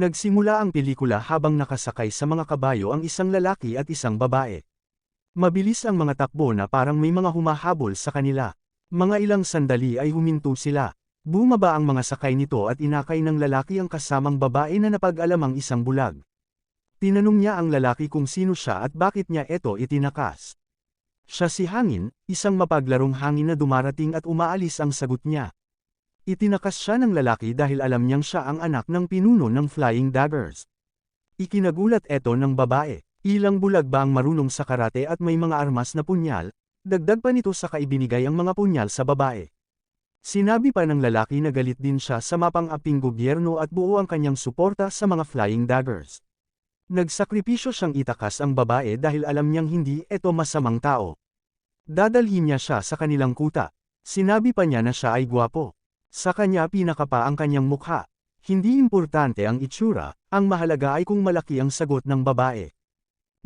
Nagsimula ang pelikula habang nakasakay sa mga kabayo ang isang lalaki at isang babae. Mabilis ang mga takbo na parang may mga humahabol sa kanila. Mga ilang sandali ay huminto sila. Bumaba ang mga sakay nito at inakay ng lalaki ang kasamang babae na napag-alamang isang bulag. Tinanong niya ang lalaki kung sino siya at bakit niya ito itinakas. Siya si Hangin, isang mapaglarong hangin na dumarating at umaalis ang sagot niya. Itinakas siya ng lalaki dahil alam niyang siya ang anak ng pinuno ng Flying Daggers. Ikinagulat eto ng babae, ilang bulag ba ang marunong sa karate at may mga armas na punyal, dagdag pa nito sa kaibinigay ang mga punyal sa babae. Sinabi pa ng lalaki na galit din siya sa mapang-aping gobyerno at buo ang kanyang suporta sa mga Flying Daggers. Nagsakripisyo siyang itakas ang babae dahil alam niyang hindi ito masamang tao. Dadalhin niya siya sa kanilang kuta. Sinabi pa niya na siya ay gwapo. Sa kanya pinakapa ang kanyang mukha. Hindi importante ang itsura, ang mahalaga ay kung malaki ang sagot ng babae.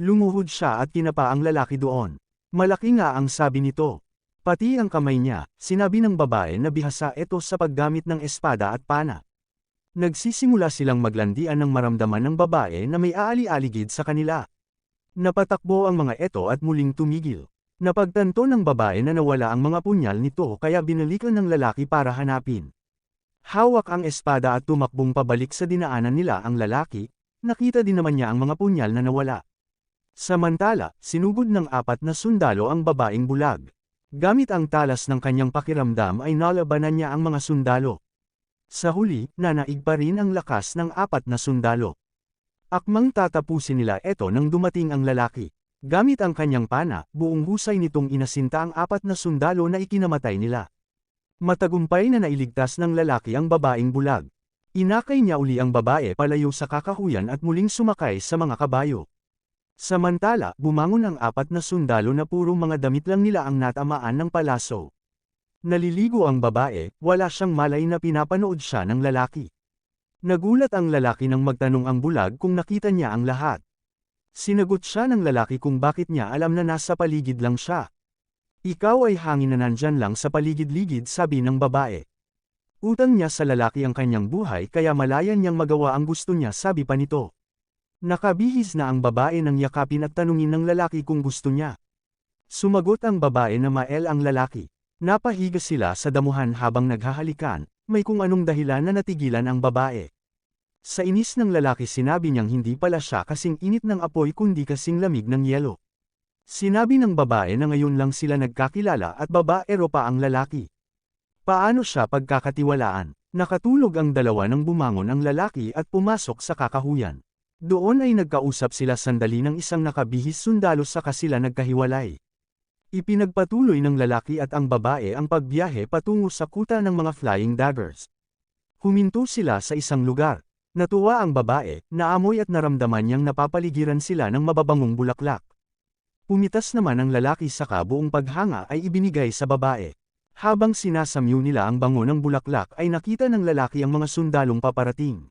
Lumuhod siya at kinapa ang lalaki doon. Malaki nga ang sabi nito. Pati ang kamay niya, sinabi ng babae na bihasa ito sa paggamit ng espada at pana. Nagsisimula silang maglandian ng maramdaman ng babae na may aali-aligid sa kanila. Napatakbo ang mga ito at muling tumigil. Napagtanto ng babae na nawala ang mga punyal nito kaya binalikan ng lalaki para hanapin. Hawak ang espada at tumakbong pabalik sa dinaanan nila ang lalaki, nakita din naman niya ang mga punyal na nawala. Samantala, sinugod ng apat na sundalo ang babaeng bulag. Gamit ang talas ng kanyang pakiramdam ay nalabanan niya ang mga sundalo. Sa huli, nanaig pa rin ang lakas ng apat na sundalo. Akmang tatapusin nila ito nang dumating ang lalaki. Gamit ang kanyang pana, buong husay nitong inasinta ang apat na sundalo na ikinamatay nila. Matagumpay na nailigtas ng lalaki ang babaeng bulag. Inakay niya uli ang babae palayo sa kakahuyan at muling sumakay sa mga kabayo. Samantala, bumangon ang apat na sundalo na puro mga damit lang nila ang natamaan ng palaso. Naliligo ang babae, wala siyang malay na pinapanood siya ng lalaki. Nagulat ang lalaki nang magtanong ang bulag kung nakita niya ang lahat. Sinagot siya ng lalaki kung bakit niya alam na nasa paligid lang siya. Ikaw ay hangin na nandyan lang sa paligid-ligid sabi ng babae. Utang niya sa lalaki ang kanyang buhay kaya malayan niyang magawa ang gusto niya sabi pa nito. Nakabihis na ang babae nang yakapin at tanungin ng lalaki kung gusto niya. Sumagot ang babae na mael ang lalaki. Napahiga sila sa damuhan habang naghahalikan, may kung anong dahilan na natigilan ang babae. Sa inis ng lalaki sinabi niyang hindi pala siya kasing init ng apoy kundi kasing lamig ng yelo. Sinabi ng babae na ngayon lang sila nagkakilala at babaero pa ang lalaki. Paano siya pagkakatiwalaan? Nakatulog ang dalawa nang bumangon ang lalaki at pumasok sa kakahuyan. Doon ay nagkausap sila sandali ng isang nakabihis sundalo sa kasila nagkahiwalay. Ipinagpatuloy ng lalaki at ang babae ang pagbiyahe patungo sa kuta ng mga flying daggers. Huminto sila sa isang lugar. Natuwa ang babae, naamoy at naramdaman niyang napapaligiran sila ng mababangong bulaklak. Pumitas naman ang lalaki saka buong paghanga ay ibinigay sa babae. Habang sinasamyo nila ang bango ng bulaklak ay nakita ng lalaki ang mga sundalong paparating.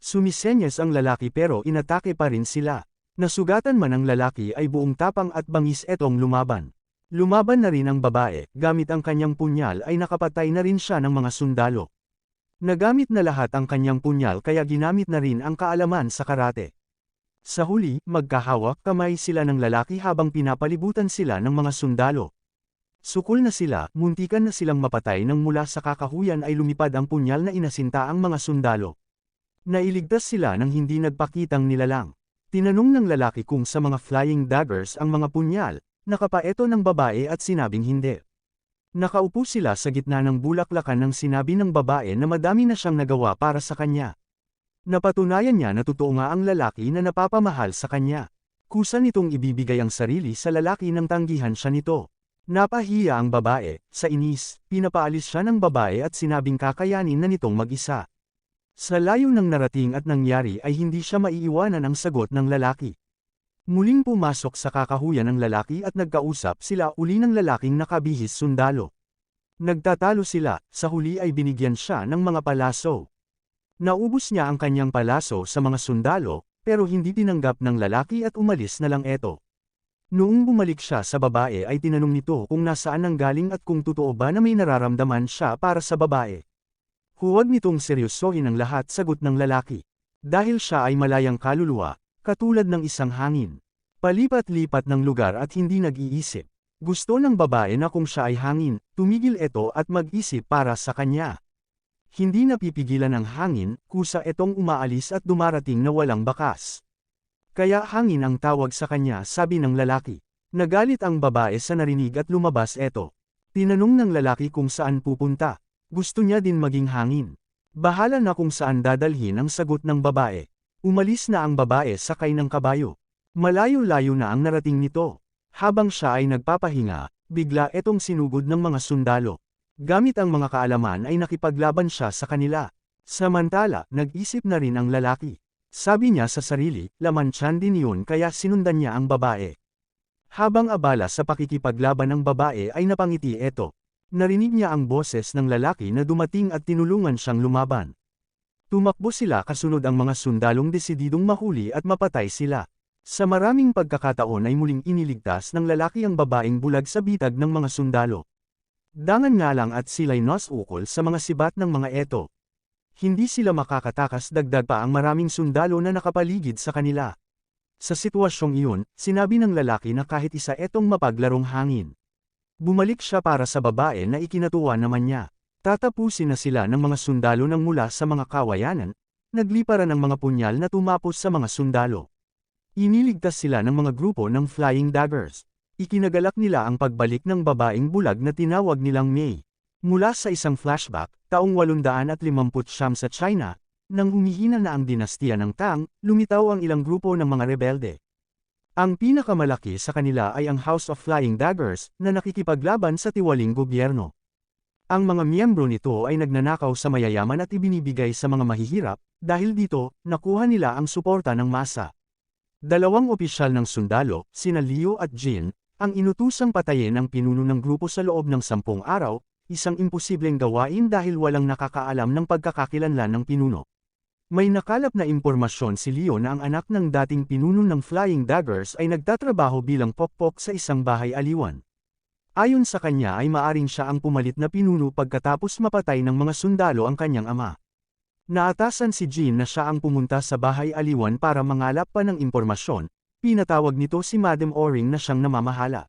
Sumisenyas ang lalaki pero inatake pa rin sila. Nasugatan man ang lalaki ay buong tapang at bangis etong lumaban. Lumaban na rin ang babae, gamit ang kanyang punyal ay nakapatay na rin siya ng mga sundalo. Nagamit na lahat ang kanyang punyal kaya ginamit na rin ang kaalaman sa karate. Sa huli, magkahawak kamay sila ng lalaki habang pinapalibutan sila ng mga sundalo. Sukul na sila, muntikan na silang mapatay nang mula sa kakahuyan ay lumipad ang punyal na inasinta ang mga sundalo. Nailigtas sila nang hindi nagpakitang nilalang. Tinanong ng lalaki kung sa mga flying daggers ang mga punyal, nakapaeto ng babae at sinabing hindi. Nakaupo sila sa gitna ng bulaklakan nang sinabi ng babae na madami na siyang nagawa para sa kanya. Napatunayan niya na totoo nga ang lalaki na napapamahal sa kanya. Kusa nitong ibibigay ang sarili sa lalaki nang tanggihan siya nito. Napahiya ang babae, sa inis, pinapaalis siya ng babae at sinabing kakayanin na nitong mag-isa. Sa layo ng narating at nangyari ay hindi siya maiiwanan ang sagot ng lalaki. Muling pumasok sa kakahuyan ng lalaki at nagkausap sila uli ng lalaking nakabihis sundalo. Nagtatalo sila, sa huli ay binigyan siya ng mga palaso. Naubos niya ang kanyang palaso sa mga sundalo, pero hindi tinanggap ng lalaki at umalis na lang eto. Noong bumalik siya sa babae ay tinanong nito kung nasaan ang galing at kung totoo ba na may nararamdaman siya para sa babae. Huwag nitong seryosohin ang lahat sagot ng lalaki. Dahil siya ay malayang kaluluwa, katulad ng isang hangin. Palipat-lipat ng lugar at hindi nag-iisip. Gusto ng babae na kung siya ay hangin, tumigil ito at mag-isip para sa kanya. Hindi napipigilan ng hangin, kusa itong umaalis at dumarating na walang bakas. Kaya hangin ang tawag sa kanya sabi ng lalaki. Nagalit ang babae sa narinig at lumabas eto. Tinanong ng lalaki kung saan pupunta. Gusto niya din maging hangin. Bahala na kung saan dadalhin ang sagot ng babae. Umalis na ang babae sakay ng kabayo. Malayo-layo na ang narating nito. Habang siya ay nagpapahinga, bigla etong sinugod ng mga sundalo. Gamit ang mga kaalaman ay nakipaglaban siya sa kanila. Samantala, nag-isip na rin ang lalaki. Sabi niya sa sarili, laman tiyan din yun kaya sinundan niya ang babae. Habang abala sa pakikipaglaban ng babae ay napangiti eto. Narinig niya ang boses ng lalaki na dumating at tinulungan siyang lumaban. Tumakbo sila kasunod ang mga sundalong desididong mahuli at mapatay sila. Sa maraming pagkakataon ay muling iniligtas ng lalaki ang babaeng bulag sa bitag ng mga sundalo. Dangan nga lang at sila'y ukol sa mga sibat ng mga eto. Hindi sila makakatakas dagdag pa ang maraming sundalo na nakapaligid sa kanila. Sa sitwasyong iyon, sinabi ng lalaki na kahit isa etong mapaglarong hangin. Bumalik siya para sa babae na ikinatuwa naman niya. Tatapusin na sila ng mga sundalo nang mula sa mga kawayanan, nagliparan ng mga punyal na tumapos sa mga sundalo. Iniligtas sila ng mga grupo ng Flying Daggers. Ikinagalak nila ang pagbalik ng babaeng bulag na tinawag nilang May. Mula sa isang flashback, taong 850 sa China, nang humihina na ang dinastiya ng Tang, lumitaw ang ilang grupo ng mga rebelde. Ang pinakamalaki sa kanila ay ang House of Flying Daggers, na nakikipaglaban sa tiwaling gobyerno. Ang mga miyembro nito ay nagnanakaw sa mayayaman at ibinibigay sa mga mahihirap, dahil dito, nakuha nila ang suporta ng masa. Dalawang opisyal ng sundalo, sina Liu at Jin, ang inutusang patayin ang pinuno ng grupo sa loob ng sampung araw, isang imposibleng gawain dahil walang nakakaalam ng pagkakakilanlan ng pinuno. May nakalap na impormasyon si Leo na ang anak ng dating pinuno ng Flying Daggers ay nagtatrabaho bilang pokpok sa isang bahay aliwan. Ayon sa kanya ay maaring siya ang pumalit na pinuno pagkatapos mapatay ng mga sundalo ang kanyang ama. Naatasan si Jean na siya ang pumunta sa bahay aliwan para mangalap pa ng impormasyon, Pinatawag nito si Madam Oring na siyang namamahala.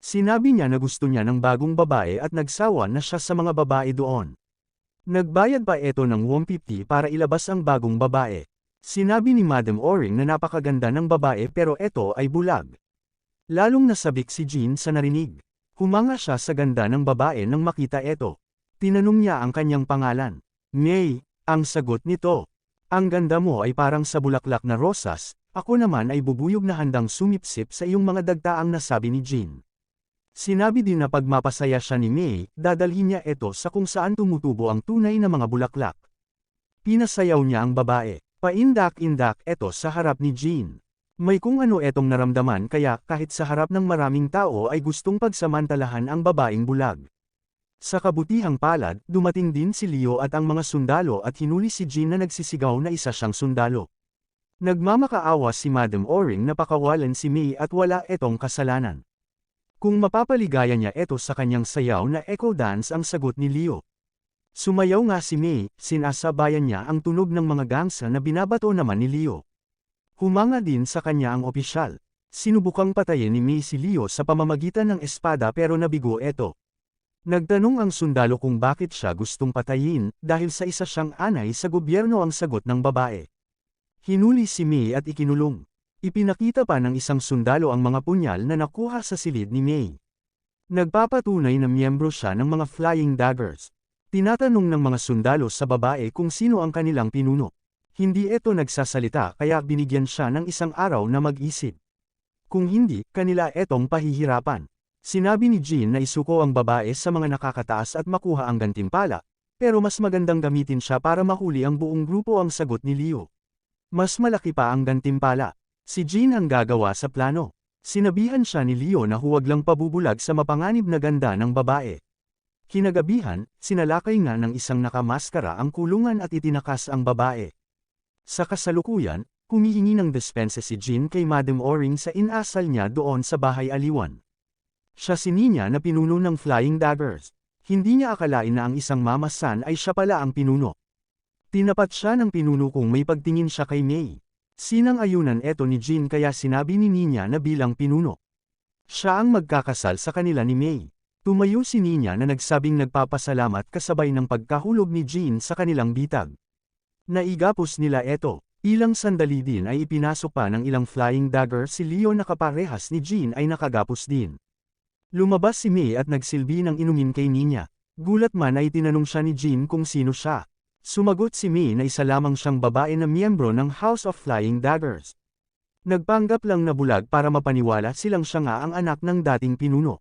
Sinabi niya na gusto niya ng bagong babae at nagsawa na siya sa mga babae doon. Nagbayad pa ito ng 150 para ilabas ang bagong babae. Sinabi ni Madam Oring na napakaganda ng babae pero ito ay bulag. Lalong nasabik si Jean sa narinig. Humanga siya sa ganda ng babae nang makita ito. Tinanong niya ang kanyang pangalan. May, ang sagot nito. Ang ganda mo ay parang sa bulaklak na rosas, ako naman ay bubuyog na handang sumipsip sa iyong mga dagtaang nasabi ni Jean. Sinabi din na pagmapasaya siya ni May, dadalhin niya ito sa kung saan tumutubo ang tunay na mga bulaklak. Pinasayaw niya ang babae. Paindak-indak ito sa harap ni Jean. May kung ano etong naramdaman kaya kahit sa harap ng maraming tao ay gustong pagsamantalahan ang babaeng bulag. Sa kabutihang palad, dumating din si Leo at ang mga sundalo at hinuli si Jean na nagsisigaw na isa siyang sundalo. Nagmamakaawa si Madam Oring na pakawalan si May at wala etong kasalanan. Kung mapapaligaya niya ito sa kanyang sayaw na echo dance ang sagot ni Leo. Sumayaw nga si May, sinasabayan niya ang tunog ng mga gangsa na binabato naman ni Leo. Humanga din sa kanya ang opisyal. Sinubukang patayin ni May si Leo sa pamamagitan ng espada pero nabigo ito. Nagtanong ang sundalo kung bakit siya gustong patayin, dahil sa isa siyang anay sa gobyerno ang sagot ng babae. Hinuli si May at ikinulong. Ipinakita pa ng isang sundalo ang mga punyal na nakuha sa silid ni May. Nagpapatunay na miyembro siya ng mga Flying Daggers. Tinatanong ng mga sundalo sa babae kung sino ang kanilang pinuno. Hindi ito nagsasalita kaya binigyan siya ng isang araw na mag-isip. Kung hindi, kanila etong pahihirapan. Sinabi ni Jean na isuko ang babae sa mga nakakataas at makuha ang gantimpala, pero mas magandang gamitin siya para mahuli ang buong grupo ang sagot ni Leo. Mas malaki pa ang gantimpala. Si Jean ang gagawa sa plano. Sinabihan siya ni Leo na huwag lang pabubulag sa mapanganib na ganda ng babae. Kinagabihan, sinalakay nga ng isang nakamaskara ang kulungan at itinakas ang babae. Sa kasalukuyan, humihingi ng dispensa si Jean kay Madam Oring sa inasal niya doon sa bahay aliwan. Siya si Nina na pinuno ng Flying Daggers. Hindi niya akalain na ang isang mamasan ay siya pala ang pinuno. Tinapat siya ng pinuno kung may pagtingin siya kay May. Sinang ayunan eto ni Jean kaya sinabi ni Nina na bilang pinuno. Siya ang magkakasal sa kanila ni May. Tumayo si Nina na nagsabing nagpapasalamat kasabay ng pagkahulog ni Jean sa kanilang bitag. Naigapos nila eto, ilang sandali din ay ipinasok pa ng ilang flying dagger si Leo na kaparehas ni Jean ay nakagapos din. Lumabas si May at nagsilbi ng inumin kay Nina. Gulat man ay tinanong siya ni Jean kung sino siya. Sumagot si May na isa lamang siyang babae na miyembro ng House of Flying Daggers. Nagpanggap lang na bulag para mapaniwala silang siya nga ang anak ng dating pinuno.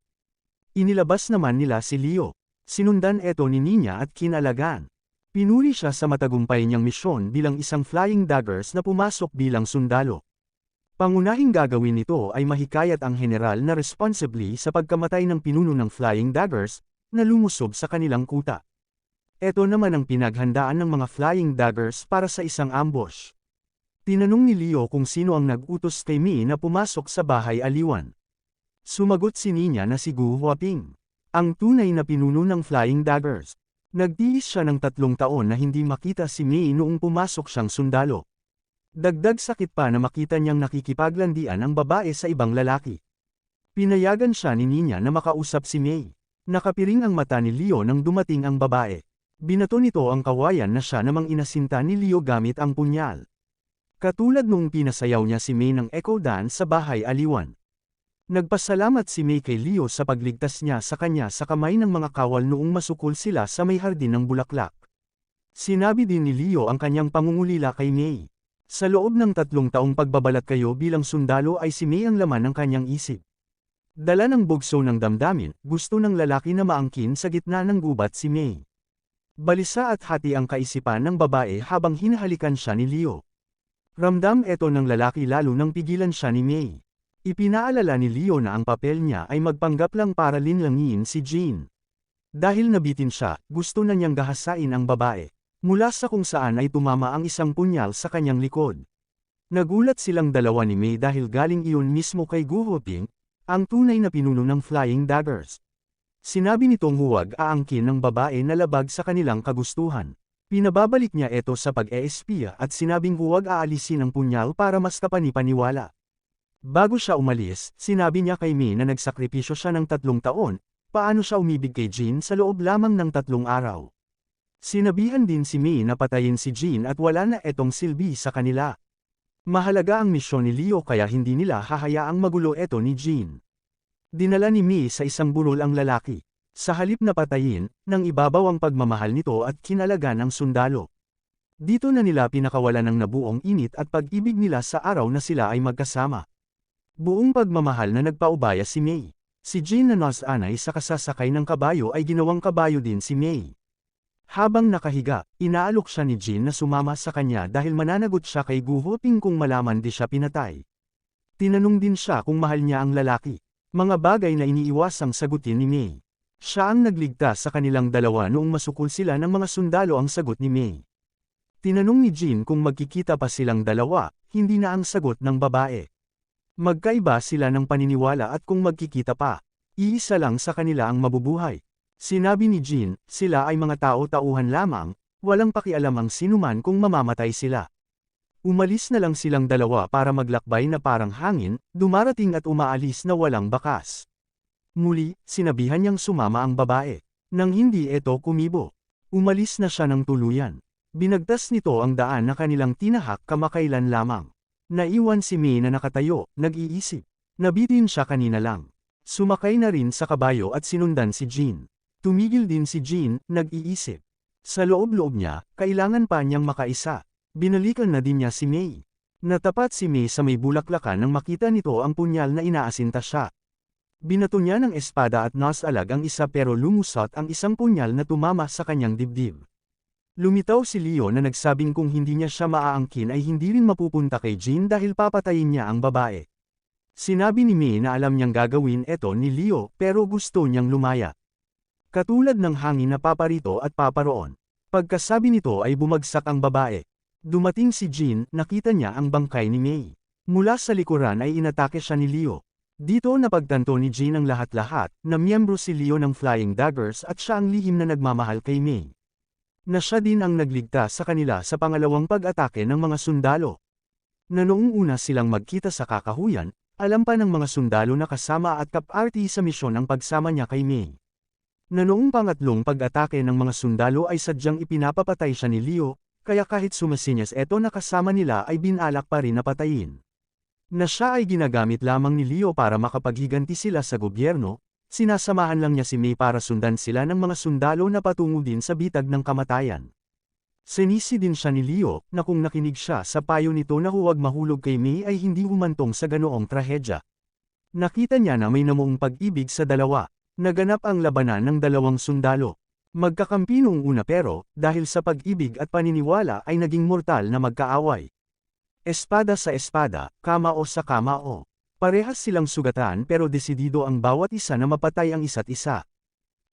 Inilabas naman nila si Leo. Sinundan eto ni Nina at kinalagan. Pinuri siya sa matagumpay niyang misyon bilang isang Flying Daggers na pumasok bilang sundalo. Pangunahing gagawin nito ay mahikayat ang general na responsibly sa pagkamatay ng pinuno ng Flying Daggers, na lumusob sa kanilang kuta. Ito naman ang pinaghandaan ng mga flying daggers para sa isang ambush. Tinanong ni Leo kung sino ang nag-utos kay Mi na pumasok sa bahay aliwan. Sumagot si Nina na si Gu Huaping, ang tunay na pinuno ng flying daggers. Nagtiis siya ng tatlong taon na hindi makita si Mi noong pumasok siyang sundalo. Dagdag sakit pa na makita niyang nakikipaglandian ang babae sa ibang lalaki. Pinayagan siya ni Nina na makausap si May. Nakapiring ang mata ni Leo nang dumating ang babae. Binato nito ang kawayan na siya namang inasinta ni Leo gamit ang punyal. Katulad nung pinasayaw niya si May ng echo dance sa bahay aliwan. Nagpasalamat si May kay Leo sa pagligtas niya sa kanya sa kamay ng mga kawal noong masukol sila sa may hardin ng bulaklak. Sinabi din ni Leo ang kanyang pangungulila kay May. Sa loob ng tatlong taong pagbabalat kayo bilang sundalo ay si May ang laman ng kanyang isip. Dala ng bugso ng damdamin, gusto ng lalaki na maangkin sa gitna ng gubat si May. Balisa at hati ang kaisipan ng babae habang hinahalikan siya ni Leo. Ramdam ito ng lalaki lalo nang pigilan siya ni May. Ipinaalala ni Leo na ang papel niya ay magpanggap lang para linlangin si Jean. Dahil nabitin siya, gusto na niyang gahasain ang babae. Mula sa kung saan ay tumama ang isang punyal sa kanyang likod. Nagulat silang dalawa ni May dahil galing iyon mismo kay Gu Hoping, ang tunay na pinuno ng Flying Daggers. Sinabi nitong huwag aangkin ng babae na labag sa kanilang kagustuhan. Pinababalik niya ito sa pag-eespiya at sinabing huwag aalisin ang punyal para mas kapanipaniwala. Bago siya umalis, sinabi niya kay May na nagsakripisyo siya ng tatlong taon, paano siya umibig kay Jean sa loob lamang ng tatlong araw. Sinabihan din si May na patayin si Jean at wala na etong silbi sa kanila. Mahalaga ang misyon ni Leo kaya hindi nila hahayaang magulo eto ni Jean. Dinala ni Mi sa isang burol ang lalaki. Sa halip na patayin, nang ibabaw ang pagmamahal nito at kinalagan ng sundalo. Dito na nila pinakawalan ng nabuong init at pag-ibig nila sa araw na sila ay magkasama. Buong pagmamahal na nagpaubaya si May. Si Jean na nos anay sa kasasakay ng kabayo ay ginawang kabayo din si May. Habang nakahiga, inaalok siya ni Jean na sumama sa kanya dahil mananagot siya kay Guhoping kung malaman di siya pinatay. Tinanong din siya kung mahal niya ang lalaki. Mga bagay na iniiwasang sagutin ni May. Siya ang nagligtas sa kanilang dalawa noong masukol sila ng mga sundalo ang sagot ni May. Tinanong ni Jean kung magkikita pa silang dalawa, hindi na ang sagot ng babae. Magkaiba sila ng paniniwala at kung magkikita pa, iisa lang sa kanila ang mabubuhay. Sinabi ni Jean, sila ay mga tao-tauhan lamang, walang pakialam ang sinuman kung mamamatay sila. Umalis na lang silang dalawa para maglakbay na parang hangin, dumarating at umaalis na walang bakas. Muli, sinabihan niyang sumama ang babae. Nang hindi ito kumibo. Umalis na siya ng tuluyan. Binagtas nito ang daan na kanilang tinahak kamakailan lamang. Naiwan si May na nakatayo, nag-iisip. Nabitin siya kanina lang. Sumakay na rin sa kabayo at sinundan si Jean. Tumigil din si Jean, nag-iisip. Sa loob-loob niya, kailangan pa niyang makaisa. Binalikan na din niya si May. Natapat si May sa may bulaklakan nang makita nito ang punyal na inaasinta siya. Binato niya ng espada at nasalag ang isa pero lumusot ang isang punyal na tumama sa kanyang dibdib. Lumitaw si Leo na nagsabing kung hindi niya siya maaangkin ay hindi rin mapupunta kay Jean dahil papatayin niya ang babae. Sinabi ni May na alam niyang gagawin ito ni Leo pero gusto niyang lumaya. Katulad ng hangin na paparito at paparoon. Pagkasabi nito ay bumagsak ang babae. Dumating si Jean, nakita niya ang bangkay ni May. Mula sa likuran ay inatake siya ni Leo. Dito napagtanto ni Jean ang lahat-lahat, na miyembro si Leo ng Flying Daggers at siya ang lihim na nagmamahal kay May. Na siya din ang nagligtas sa kanila sa pangalawang pag-atake ng mga sundalo. Na una silang magkita sa kakahuyan, alam pa ng mga sundalo na kasama at kaparty sa misyon ang pagsama niya kay Mei. Na pangatlong pag-atake ng mga sundalo ay sadyang ipinapapatay siya ni Leo, kaya kahit sumasinyas eto na kasama nila ay binalak pa rin na patayin. Na siya ay ginagamit lamang ni Leo para makapaghiganti sila sa gobyerno, sinasamahan lang niya si May para sundan sila ng mga sundalo na patungo din sa bitag ng kamatayan. Sinisi din siya ni Leo na kung nakinig siya sa payo nito na huwag mahulog kay May ay hindi humantong sa ganoong trahedya. Nakita niya na may namuong pag-ibig sa dalawa. Naganap ang labanan ng dalawang sundalo. Magkakampi noong una pero, dahil sa pag-ibig at paniniwala ay naging mortal na magkaaway. Espada sa espada, kamao sa kamao. Parehas silang sugatan pero desidido ang bawat isa na mapatay ang isa't isa.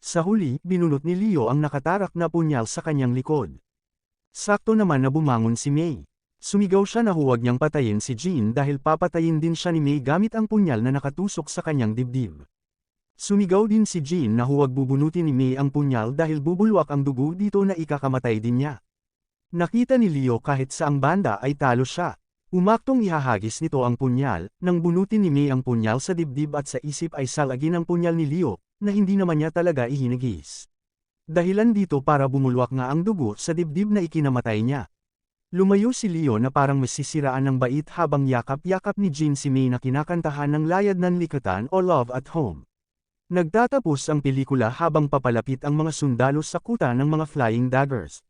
Sa huli, binunot ni Leo ang nakatarak na punyal sa kanyang likod. Sakto naman na bumangon si May. Sumigaw siya na huwag niyang patayin si Jean dahil papatayin din siya ni May gamit ang punyal na nakatusok sa kanyang dibdib. Sumigaw din si Jean na huwag bubunutin ni May ang punyal dahil bubulwak ang dugo dito na ikakamatay din niya. Nakita ni Leo kahit sa ang banda ay talo siya. Umaktong ihahagis nito ang punyal, nang bunutin ni May ang punyal sa dibdib at sa isip ay salagin ang punyal ni Leo, na hindi naman niya talaga ihinagis. Dahilan dito para bumulwak nga ang dugo sa dibdib na ikinamatay niya. Lumayo si Leo na parang masisiraan ng bait habang yakap-yakap ni Jean si May na kinakantahan ng layad ng likatan o Love at Home. Nagtatapos ang pelikula habang papalapit ang mga sundalo sa kuta ng mga flying daggers.